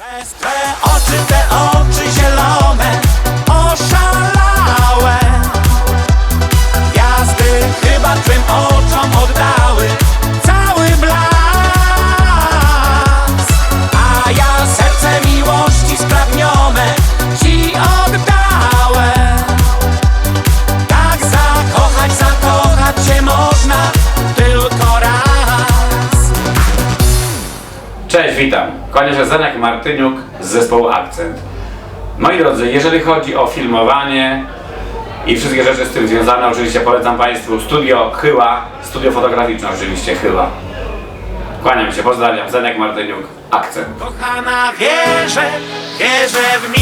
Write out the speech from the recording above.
Class, class. Cześć, witam. Się Zeniak Martyniuk z zespołu Akcent. Moi drodzy, jeżeli chodzi o filmowanie i wszystkie rzeczy z tym związane, oczywiście polecam Państwu studio Chyła, studio fotograficzne oczywiście Chyła. Kłaniam się, pozdrawiam, Zeniak Martyniuk, Akcent. Kochana wierzę, wierzę w miłość